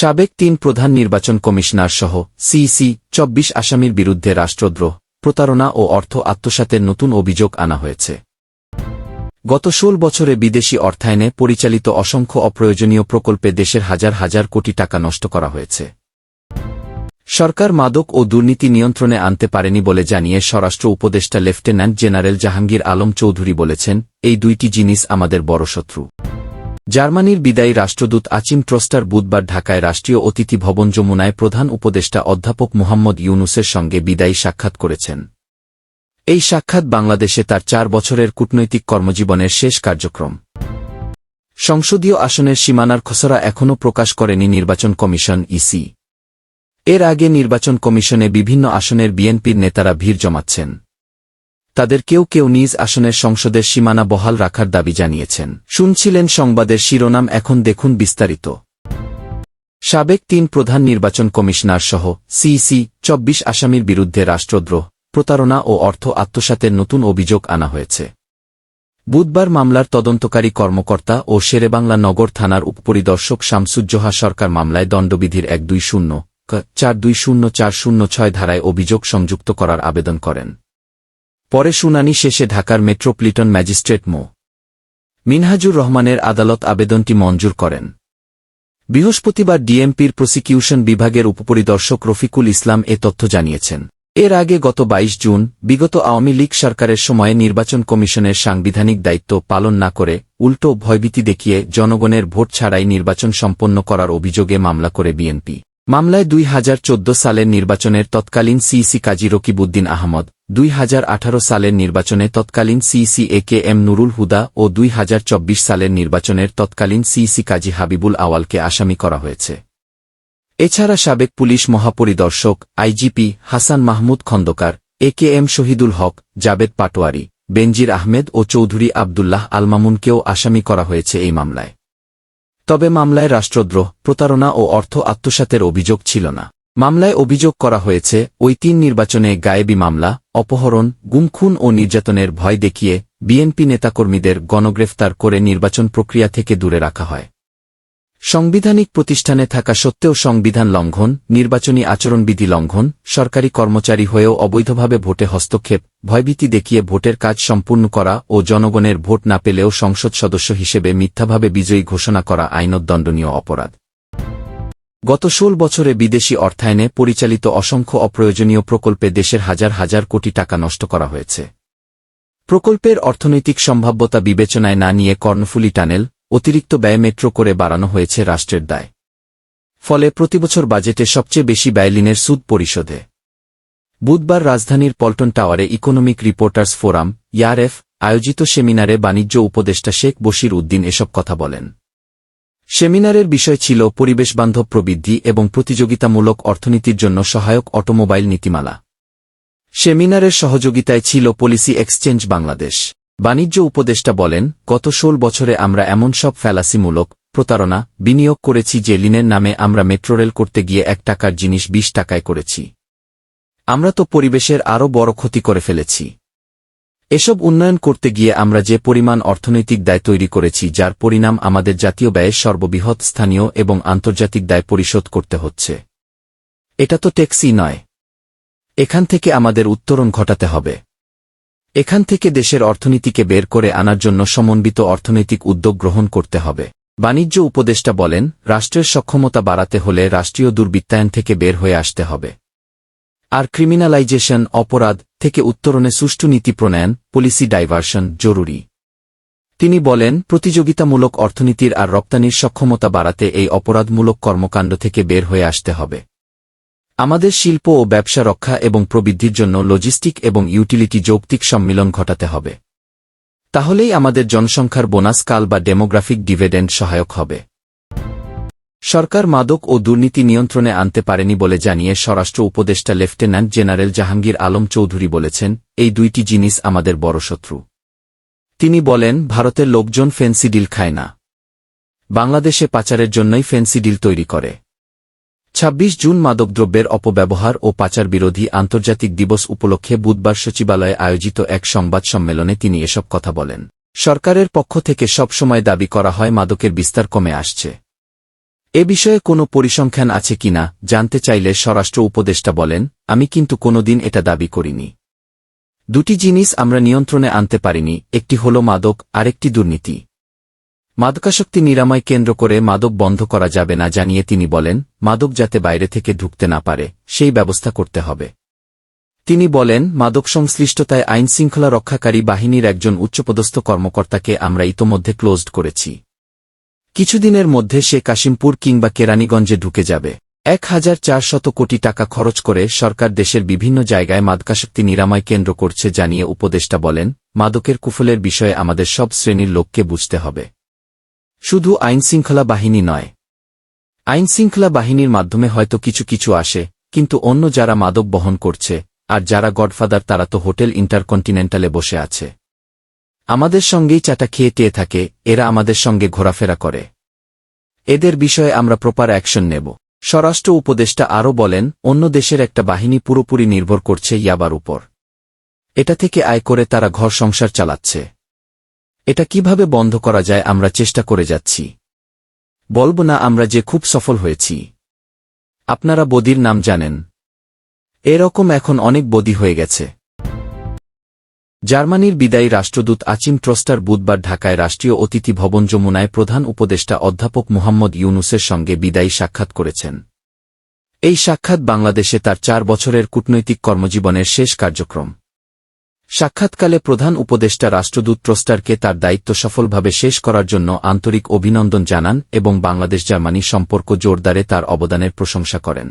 সাবেক তিন প্রধান নির্বাচন কমিশনার সহ সিইসি চব্বিশ আসামির বিরুদ্ধে রাষ্ট্রদ্রোহ, প্রতারণা ও অর্থ আত্মসাতের নতুন অভিযোগ আনা হয়েছে। গত ষোল বছরে বিদেশি অর্থায়নে পরিচালিত অসংখ্য অপ্রয়োজনীয় প্রকল্পে দেশের হাজার হাজার কোটি টাকা নষ্ট করা হয়েছে। সরকার মাদক ও দুর্নীতি নিয়ন্ত্রণে আনতে পারেনি বলে জানিয়ে স্বরাষ্ট্র উপদেষ্টা লেফটেন্যান্ট জেনারেল জাহাঙ্গীর আলম চৌধুরী বলেছেন, এই দুইটি জিনিস আমাদের বড় শত্রু। জার্মানির বিদায়ী রাষ্ট্রদূত আচিম ট্রস্টার বুধবার ঢাকায় রাষ্ট্রীয় অতিথি ভবন যমুনায় প্রধান উপদেষ্টা অধ্যাপক মুহাম্মদ ইউনুসের সঙ্গে বিদায়ী সাক্ষাৎ করেছেন। এই সাক্ষাৎ বাংলাদেশে তার চার বছরের কূটনৈতিক কর্মজীবনের শেষ কার্যক্রম। সংসদীয় আসনের সীমানার খসড়া এখনও প্রকাশ করেনি নির্বাচন কমিশন ইসি। এর আগে নির্বাচন কমিশনে বিভিন্ন আসনের বিএনপির নেতারা ভিড় জমাচ্ছেন। তাদের কেউ কেউ নিজ আসনের সংসদের সীমানা বহাল রাখার দাবি জানিয়েছেন। শুনছিলেন সংবাদের শিরোনাম, এখন দেখুন বিস্তারিত। সাবেক তিন প্রধান নির্বাচন কমিশনার সহ সিইসি চব্বিশ আসামির বিরুদ্ধে রাষ্ট্রদ্রোহ, প্রতারণা ও অর্থ আত্মসাতের নতুন অভিযোগ আনা হয়েছে। বুধবার মামলার তদন্তকারী কর্মকর্তা ও শেরেবাংলা নগর থানার উপপরিদর্শক শামসুজ্জোহা সরকার মামলায় দণ্ডবিধির এক দুই শূন্য চার দুই শূন্য চার শূন্য ছয় ধারায় অভিযোগ সংযুক্ত করার আবেদন করেন। পরে শুনানি শেষে ঢাকার মেট্রোপলিটন ম্যাজিস্ট্রেট মো. মিনহাজুর রহমানের আদালত আবেদনটি মঞ্জুর করেন। বৃহস্পতিবার ডিএমপির প্রসিকিউশন বিভাগের উপপরিদর্শক রফিকুল ইসলাম এ তথ্য জানিয়েছেন। এর আগে গত ২২ জুন, বিগত আওয়ামী লীগ সরকারের সময়ে নির্বাচন কমিশনের সাংবিধানিক দায়িত্ব পালন না করে উল্টো ভয়ভীতি দেখিয়ে জনগণের ভোট ছাড়াই নির্বাচন সম্পন্ন করার অভিযোগে মামলা করে বিএনপি। মামলায় দুই হাজার চোদ্দ সালের নির্বাচনের তৎকালীন সিইসি কাজী রকিবউদ্দিন আহমদ, দুই হাজার আঠারো সালের নির্বাচনে তৎকালীন CEC A K M Nurul Huda ও দুই হাজার চব্বিশ সালের নির্বাচনের তৎকালীন সিইসি কাজী হাবিবুল আওয়ালকে আসামি করা হয়েছে। এছাড়া সাবেক police মহাপরিদর্শক IGP Hasan Mahmud Khandaker, A K M Shahidul Haque, Javed Patwari, Benazir Ahmed ও চৌধুরী আবদুল্লাহ আলমামুনকেও আসামি করা হয়েছে এই মামলায়। তবে মামলায় রাষ্ট্রদ্রোহ, প্রতারণা ও অর্থ আত্মসাতের অভিযোগ ছিল না। মামলায় অভিযোগ করা হয়েছে, ওই তিন নির্বাচনে গায়েবী মামলা, অপহরণ, গুমখুন ও নির্যাতনের ভয় দেখিয়ে বিএনপি নেতাকর্মীদের গণগ্রেফতার করে নির্বাচন প্রক্রিয়া থেকে দূরে রাখা হয়। সাংবিধানিক প্রতিষ্ঠানে থাকা সত্ত্বেও সংবিধান লঙ্ঘন, নির্বাচনী আচরণবিধি লঙ্ঘন, সরকারি কর্মচারী হয়েও অবৈধভাবে ভোটে হস্তক্ষেপ, ভয়ভীতি দেখিয়ে ভোটের কাজ সম্পূর্ণ করা ও জনগণের ভোট না পেলেও সংসদ সদস্য হিসেবে মিথ্যাভাবে বিজয়ী ঘোষণা করা আইনদণ্ডনীয় অপরাধ। গত ষোল বছরে বিদেশি অর্থায়নে পরিচালিত অসংখ্য অপ্রয়োজনীয় প্রকল্পে দেশের হাজার হাজার কোটি টাকা নষ্ট করা হয়েছে। প্রকল্পের অর্থনৈতিক সম্ভাব্যতা বিবেচনায় না নিয়ে কর্ণফুলি টানেল অতিরিক্ত ব্যয় মেট্রো করে বাড়ানো হয়েছে রাষ্ট্রের দায়। ফলে প্রতিবছর বাজেটে সবচেয়ে বেশি ব্যয়লিনের সুদ পরিশোধে। বুধবার রাজধানীর পল্টন টাওয়ারে ইকোনমিক রিপোর্টার্স ফোরাম, ইয়ারএফ, আয়োজিত সেমিনারে বাণিজ্য উপদেষ্টা শেখ বশির উদ্দিন এসব কথা বলেন। সেমিনারের বিষয় ছিল পরিবেশবান্ধব প্রবৃদ্ধি এবং প্রতিযোগিতামূলক অর্থনীতির জন্য সহায়ক অটোমোবাইল নীতিমালা। সেমিনারের সহযোগিতায় ছিল পলিসি এক্সচেঞ্জ বাংলাদেশ। বাণিজ্য উপদেষ্টা বলেন, গত ষোল বছরে আমরা এমন সব ফ্যালাসিমূলক প্রতারণা বিনিয়োগ করেছি যে লিনের নামে আমরা মেট্রোরেল করতে গিয়ে এক টাকার জিনিস বিশ টাকায় করেছি। আমরা তো পরিবেশের আরও বড় ক্ষতি করে ফেলেছি। এসব উন্নয়ন করতে গিয়ে আমরা যে পরিমাণ অর্থনৈতিক দায় তৈরি করেছি যার পরিণাম আমাদের জাতীয় ব্যয়ের সর্ববৃহৎ স্থানীয় এবং আন্তর্জাতিক দায় পরিশোধ করতে হচ্ছে। এটা তো ট্যাক্সি নয়। এখান থেকে আমাদের উত্তরণ ঘটাতে হবে। এখান থেকে দেশের অর্থনীতিকে বের করে আনার জন্য সমন্বিত অর্থনৈতিক উদ্যোগ গ্রহণ করতে হবে। বাণিজ্য উপদেষ্টা বলেন, রাষ্ট্রের সক্ষমতা বাড়াতে হলে রাষ্ট্রীয় দুর্বৃত্তায়ন থেকে বের হয়ে আসতে হবে। আর ক্রিমিনালাইজেশন অপরাধ থেকে উত্তরণে সুষ্ঠু নীতি প্রণয়ন পলিসি ডাইভার্সন জরুরি। তিনি বলেন, প্রতিযোগিতামূলক অর্থনীতির আর রপ্তানির সক্ষমতা বাড়াতে এই অপরাধমূলক কর্মকাণ্ড থেকে বের হয়ে আসতে হবে। আমাদের শিল্প ও ব্যবসা রক্ষা এবং প্রবৃদ্ধির জন্য লজিস্টিক এবং ইউটিলিটি যৌক্তিক সম্মিলন ঘটাতে হবে। তাহলেই আমাদের জনসংখ্যার বোনাস কাল বা ডেমোগ্রাফিক ডিভিডেন্ড সহায়ক হবে। সরকার মাদক ও দুর্নীতি নিয়ন্ত্রণে আনতে পারেনি বলে জানিয়ে স্বরাষ্ট্র উপদেষ্টা লেফটেন্যান্ট জেনারেল জাহাঙ্গীর আলম চৌধুরী বলেছেন, এই দুইটি জিনিস আমাদের বড় শত্রু। তিনি বলেন, ভারতের লোকজন ফেন্সিডিল খায় না। বাংলাদেশে পাচারের জন্যই ফেন্সিডিল তৈরি করে। ২৬ জুন মাদকদ্রব্যের অপব্যবহার ও পাচার বিরোধী আন্তর্জাতিক দিবস উপলক্ষে বুধবার সচিবালয়ে আয়োজিত এক সংবাদ সম্মেলনে তিনি এসব কথা বলেন। সরকারের পক্ষ থেকে সবসময় দাবি করা হয়, মাদকের বিস্তার কমে আসছে। এ বিষয়ে কোনো পরিসংখ্যান আছে কিনা জানতে চাইলে স্বরাষ্ট্র উপদেষ্টা বলেন, আমি কিন্তু কোনোদিন এটা দাবি করিনি। দুটি জিনিস আমরা নিয়ন্ত্রণে আনতে পারিনি, একটি হল মাদক, আরেকটি দুর্নীতি। মাদকাসক্তি নিরাময় কেন্দ্র করে মাদক বন্ধ করা যাবে না জানিয়ে তিনি বলেন, মাদক যাতে বাইরে থেকে ঢুকতে না পারে, সেই ব্যবস্থা করতে হবে। তিনি বলেন, মাদক সংশ্লিষ্টতায় আইনশৃঙ্খলা রক্ষাকারী বাহিনীর একজন উচ্চপদস্থ কর্মকর্তাকে আমরা ইতোমধ্যে ক্লোজড করেছি। কিছুদিনের মধ্যে সে কাশিমপুর কিংবা কেরানীগঞ্জে ঢুকে যাবে। এক হাজার চারশত কোটি টাকা খরচ করে সরকার দেশের বিভিন্ন জায়গায় মাদকাশক্তি নিরাময় কেন্দ্র করছে জানিয়ে উপদেষ্টা বলেন, মাদকের কুফলের বিষয়ে আমাদের সব শ্রেণির লোককে বুঝতে হবে। শুধু আইনশৃঙ্খলা বাহিনী নয়। আইনশৃঙ্খলা বাহিনীর মাধ্যমে হয়তো কিছু কিছু আসে, কিন্তু অন্য যারা মাদক বহন করছে, আর যারা গডফাদার তারা তো হোটেল ইন্টারকন্টিনেন্টালে বসে আছে। আমাদের সঙ্গেই চাটা খেয়ে টেয়ে থাকে, এরা আমাদের সঙ্গে ঘোরাফেরা করে। এদের বিষয়ে আমরা প্রপার অ্যাকশন নেব। স্বরাষ্ট্র উপদেষ্টা আরও বলেন, অন্য দেশের একটা বাহিনী পুরোপুরি নির্ভর করছে ইয়াবার উপর। এটা থেকে আয় করে তারা ঘর সংসার চালাচ্ছে। এটা কীভাবে বন্ধ করা যায় আমরা চেষ্টা করে যাচ্ছি। বলব না আমরা যে খুব সফল হয়েছি। আপনারা বদির নাম জানেন। এরকম এখন অনেক বদি হয়ে গেছে। জার্মানির বিদায়ী রাষ্ট্রদূত আচিম ট্রস্টার বুধবার ঢাকায় রাষ্ট্রীয় অতিথি ভবন যমুনায় প্রধান উপদেষ্টা অধ্যাপক মুহাম্মদ ইউনুসের সঙ্গে বিদায়ী সাক্ষাৎ করেছেন। এই সাক্ষাৎ বাংলাদেশে তার চার বছরের কূটনৈতিক কর্মজীবনের শেষ কার্যক্রম। সাক্ষাৎকালে প্রধান উপদেষ্টা রাষ্ট্রদূত ট্রস্টারকে তার দায়িত্ব সফলভাবে শেষ করার জন্য আন্তরিক অভিনন্দন জানান এবং বাংলাদেশ জার্মানি সম্পর্ক জোরদারে তার অবদানের প্রশংসা করেন।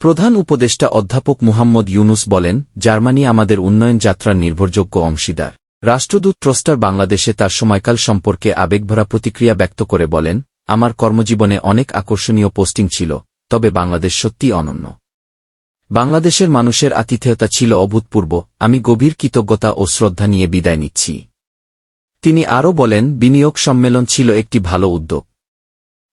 প্রধান উপদেষ্টা অধ্যাপক মুহাম্মদ ইউনুস বলেন, জার্মানি আমাদের উন্নয়ন যাত্রার নির্ভরযোগ্য অংশীদার। রাষ্ট্রদূত ট্রস্টার বাংলাদেশে তার সময়কাল সম্পর্কে আবেগভরা প্রতিক্রিয়া ব্যক্ত করে বলেন, আমার কর্মজীবনে অনেক আকর্ষণীয় পোস্টিং ছিল, তবে বাংলাদেশ সত্যি অনন্য। বাংলাদেশের মানুষের আতিথেয়তা ছিল অভূতপূর্ব, আমি গভীর কৃতজ্ঞতা ও শ্রদ্ধা নিয়ে বিদায় নিচ্ছি। তিনি আরও বলেন, বিনিয়োগ সম্মেলন ছিল একটি ভালো উদ্যোগ।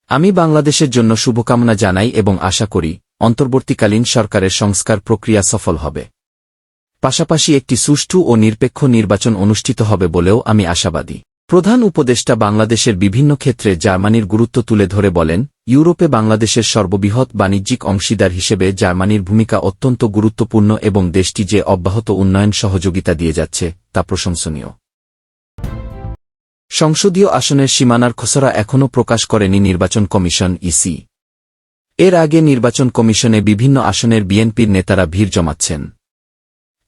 আমি বাংলাদেশের জন্য শুভকামনা জানাই এবং আশা করি, অন্তর্বর্তীকালীন সরকারের সংস্কার প্রক্রিয়া সফল হবে। পাশাপাশি একটি সুষ্ঠু ও নিরপেক্ষ নির্বাচন অনুষ্ঠিত হবে বলেও আমি আশাবাদী। প্রধান উপদেষ্টা বাংলাদেশের বিভিন্ন ক্ষেত্রে জার্মানির গুরুত্ব তুলে ধরে বলেন ইউরোপে বাংলাদেশের সর্ববৃহৎ বাণিজ্যিক অংশীদার হিসেবে জার্মানির ভূমিকা অত্যন্ত গুরুত্বপূর্ণ এবং দেশটি যে অব্যাহত উন্নয়ন সহযোগিতা দিয়ে যাচ্ছে, তা প্রশংসনীয়। সংসদীয় আসনের সীমানার খসড়া এখনও প্রকাশ করেনি নির্বাচন কমিশন ইসি। এর আগে নির্বাচন কমিশনে বিভিন্ন আসনের বিএনপির নেতারা ভিড় জমাচ্ছেন।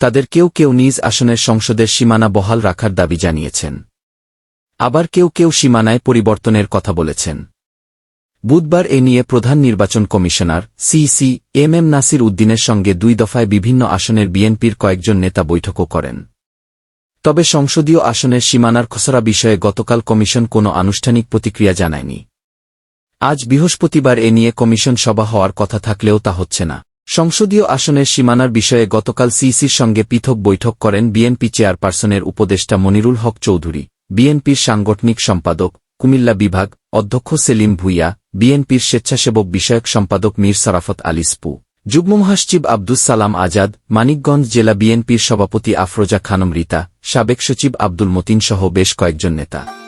তাদের কেউ কেউ নিজ আসনের সংসদের সীমানা বহাল রাখার দাবি জানিয়েছেন। আবার কেউ কেউ সীমানায় পরিবর্তনের কথা বলেছেন। বুধবার এ নিয়ে প্রধান নির্বাচন commissioner CEC M M Nasir উদ্দিনের সঙ্গে দুই দফায় বিভিন্ন আসনের বিএনপির কয়েকজন নেতা বৈঠকও করেন। তবে সংসদীয় আসনের সীমানার খসড়া বিষয়ে গতকাল কমিশন কোনো আনুষ্ঠানিক প্রতিক্রিয়া জানায়নি। আজ বৃহস্পতিবার এ নিয়ে কমিশন সভা হওয়ার কথা থাকলেও তা হচ্ছে না। সংসদীয় আসনের সীমানার বিষয়ে গতকাল সিইসির সঙ্গে পৃথক বৈঠক করেন বিএনপি চেয়ারপারসনের উপদেষ্টা মনিরুল হক চৌধুরী, বিএনপির সাংগঠনিক সম্পাদক কুমিল্লা বিভাগ অধ্যক্ষ সেলিম ভুইয়া বিএনপির স্বেচ্ছাসেবক বিষয়ক সম্পাদক মীর সরাফত আলিসপু স্পু। যুগ্ম মহাসচিব আব্দুস সালাম আজাদ, মানিকগঞ্জ জেলা বিএনপির সভাপতি আফরোজা খানম রিতা, সাবেক সচিব আব্দুল মতিনসহ বেশ কয়েকজন নেতা।